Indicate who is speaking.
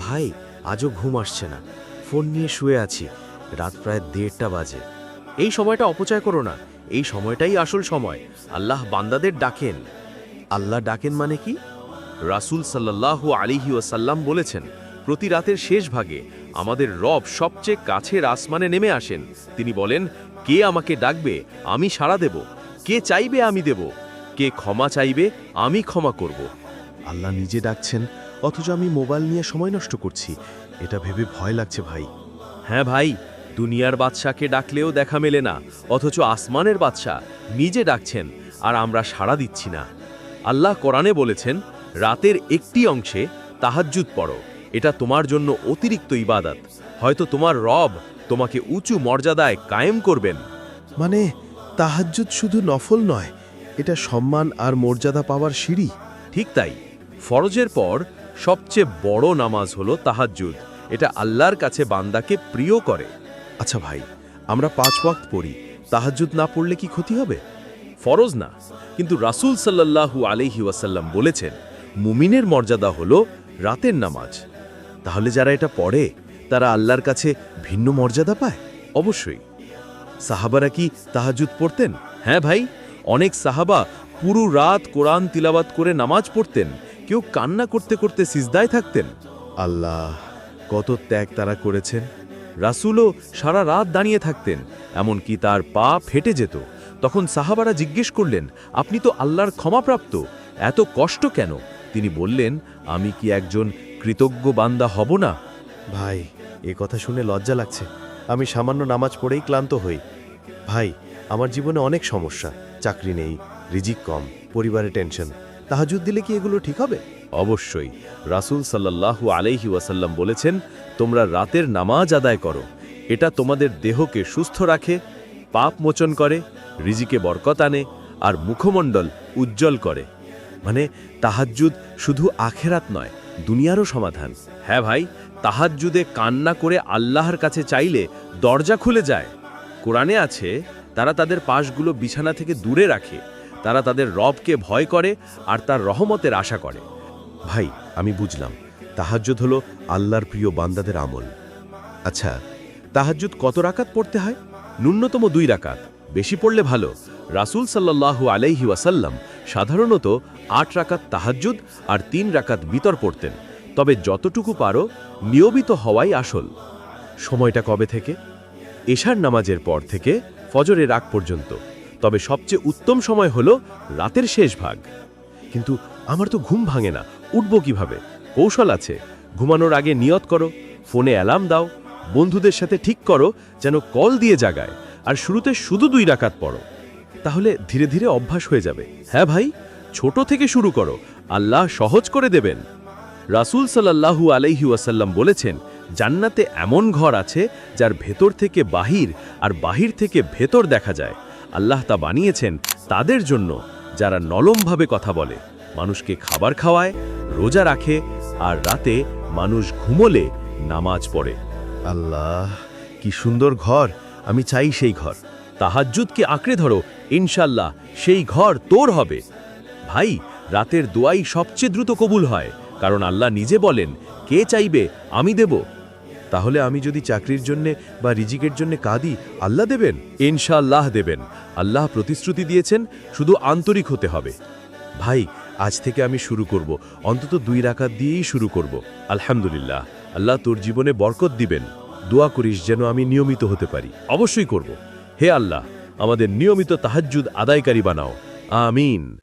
Speaker 1: ভাই, আজও ঘুম আসছে না। ফোন নিয়ে শুয়ে আছি। রাত প্রায় দেড়টা বাজে। এই সময়টা অপচয় করো না। এই সময়টাই আসল সময়। আল্লাহ বান্দাদের ডাকেন। আল্লাহ ডাকেন মানে কি? রাসুল সাল্লাহ আলিহি ওসাল্লাম বলেছেন, প্রতি রাতের শেষ ভাগে আমাদের রব সবচেয়ে কাছের আসমানে নেমে আসেন। তিনি বলেন, কে আমাকে ডাকবে, আমি সাড়া দেব। কে চাইবে, আমি দেব। কে ক্ষমা চাইবে আমি ক্ষমা করব। আল্লাহ নিজে ডাকছেন অথচ আমি মোবাইল নিয়ে সময় নষ্ট করছি। এটা ভেবে ভয় লাগছে ভাই। হ্যাঁ ভাই দুনিয়ার বাদশাকে ডাকলেও দেখা মেলে না অথচ আসমানের বাদশা নিজে ডাকছেন আর আমরা সাড়া দিচ্ছি না। আল্লাহ কোরআনে বলেছেন রাতের একটি অংশে তাহাজ্জুদ পড়ো এটা তোমার জন্য অতিরিক্ত ইবাদত। হয়তো তোমার রব তোমাকে উঁচু মর্যাদায় কায়েম করবেন।
Speaker 2: মানে তাহাজ্জুদ শুধু নফল নয় এটা সম্মান আর মর্যাদা পাওয়ার সিঁড়ি।
Speaker 1: ঠিক তাই, ফরজের পর সবচেয়ে বড় নামাজ হলো তাহাজ্জুদ। এটা আল্লাহর কাছে বান্দাকে প্রিয় করে।
Speaker 2: আচ্ছা ভাই, আমরা পাঁচ ওয়াক্ত পড়ি, তাহাজ্জুদ না পড়লে কি ক্ষতি হবে?
Speaker 1: ফরজ না, কিন্তু রাসূল সাল্লাল্লাহু আলাইহি ওয়াসাল্লাম বলেছেন, মুমিনের মর্যাদা হলো রাতের নামাজ।
Speaker 2: তাহলে যারা এটা পড়ে, তারা আল্লাহর কাছে ভিন্ন মর্যাদা পায়?
Speaker 1: অবশ্যই।
Speaker 2: সাহাবারা কি তাহাজ্জুদ পড়তেন?
Speaker 1: হ্যাঁ ভাই অনেক সাহাবা পুরো রাত কোরআন তিলাবাত করে নামাজ পড়তেন। কেউ কান্না করতে করতে সিজদায় থাকতেন।
Speaker 2: আল্লাহ, কত ত্যাগ তারা করেছেন।
Speaker 1: রাসূলও সারা রাত দাঁড়িয়ে থাকতেন, এমনকি তার পা ফেটে যেত। তখন সাহাবারা জিজ্ঞেস করলেন, আপনি তো আল্লাহর ক্ষমাপ্রাপ্ত, এত কষ্ট কেন? তিনি বললেন, আমি কি একজন কৃতজ্ঞ বান্দা হব না?
Speaker 2: ভাই, এ কথা শুনে লজ্জা লাগছে। আমি সামান্য নামাজ পড়েই ক্লান্ত হই। ভাই, আমার জীবনে অনেক সমস্যা। চাকরি নেই, রিজিক কম, পরিবারে টেনশন। তাহাজুদ দিলে কি এগুলো ঠিক হবে?
Speaker 1: অবশ্যই। রাসূল সাল্লাল্লাহু আলাইহি ওয়াসাল্লাম বলেছেন, তোমরা রাতের নামাজ আদায় করো। এটা তোমাদের দেহকে সুস্থ রাখে, পাপ মোচন করে, রিজিকে বরকত আনে, আর মুখমণ্ডল উজ্জ্বল করে।
Speaker 2: মানে তাহাজ্জুদ শুধু আখেরাত নয়, দুনিয়ারও সমাধান।
Speaker 1: হ্যাঁ ভাই, তাহাজ্জুদে কান্না করে আল্লাহর কাছে চাইলে দরজা খুলে যায়। কোরআনে আছে তারা তাদের পাশগুলো বিছানা থেকে দূরে রাখে। তারা তাদের রবকে ভয় করে আর তার রহমতের আশা করে।
Speaker 2: ভাই, আমি বুঝলাম। তাহাজ্জুদ হলো আল্লাহর প্রিয় বান্দাদের আমল। আচ্ছা তাহাজ্জুদ কত রাকাত পড়তে হয়?
Speaker 1: ন্যূনতম দুই রাকাত। বেশি পড়লে ভালো। রাসূল সাল্লাল্লাহু আলাইহি ওয়াসাল্লাম সাধারণত আট রাকাত তাহাজ্জুদ আর তিন রাকাত বিতর পড়তেন। তবে যতটুকু পারো, নিয়মিত হওয়াই আসল। সময়টা কবে থেকে? এশার নামাজের পর থেকে ফজরের আগ পর্যন্ত। তবে সবচেয়ে উত্তম সময় হলো রাতের শেষ ভাগ। কিন্তু আমার তো ঘুম ভাঙে না। উঠব কীভাবে? কৌশল আছে। ঘুমানোর আগে নিয়ত করো, ফোনে অ্যালার্ম দাও, বন্ধুদের সাথে ঠিক করো, যেন কল দিয়ে জাগায়, আর শুরুতে শুধু দুই রাকাত পড়ো। তাহলে ধীরে ধীরে অভ্যাস হয়ে যাবে। হ্যাঁ ভাই, ছোট থেকে শুরু করো। আল্লাহ সহজ করে দেবেন। রাসূল সাল্লাল্লাহু আলাইহি ওয়াসাল্লাম বলেছেন জান্নাতে এমন ঘর আছে যার ভেতর থেকে বাহির আর বাহির থেকে ভেতর দেখা যায়। আল্লাহ তা বানিয়েছেন তাদের জন্য যারা নলমভাবে কথা বলে। মানুষকে খাবার খাওয়ায় রোজা রাখে আর রাতে মানুষ ঘুমোলে নামাজ পড়ে।
Speaker 2: আল্লাহ কি সুন্দর ঘর। আমি চাই সেই ঘর।
Speaker 1: তাহাজ্জুদকে আঁকড়ে ধরো ইনশাল্লাহ সেই ঘর তোর হবে। ভাই রাতের দোয়াই সবচেয়ে দ্রুত কবুল হয় কারণ আল্লাহ নিজে বলেন কে চাইবে আমি দেব।
Speaker 2: তাহলে আমি যদি চাকরির জন্যে বা রিজিকের জন্য কাঁদি, আল্লাহ দেবেন?
Speaker 1: ইনশাআল্লাহ দেবেন। আল্লাহ প্রতিশ্রুতি দিয়েছেন, শুধু আন্তরিক হতে হবে।
Speaker 2: ভাই, আজ থেকে আমি শুরু করব। অন্তত দুই রাকাত দিয়েই শুরু করব।
Speaker 1: আলহামদুলিল্লাহ। আল্লাহ তোর জীবনে বরকত দিবেন।
Speaker 2: দোয়া করিস যেন আমি নিয়মিত হতে পারি।
Speaker 1: অবশ্যই করব। হে আল্লাহ, আমাদের নিয়মিত তাহাজ্জুদ আদায়কারী বানাও। আমিন।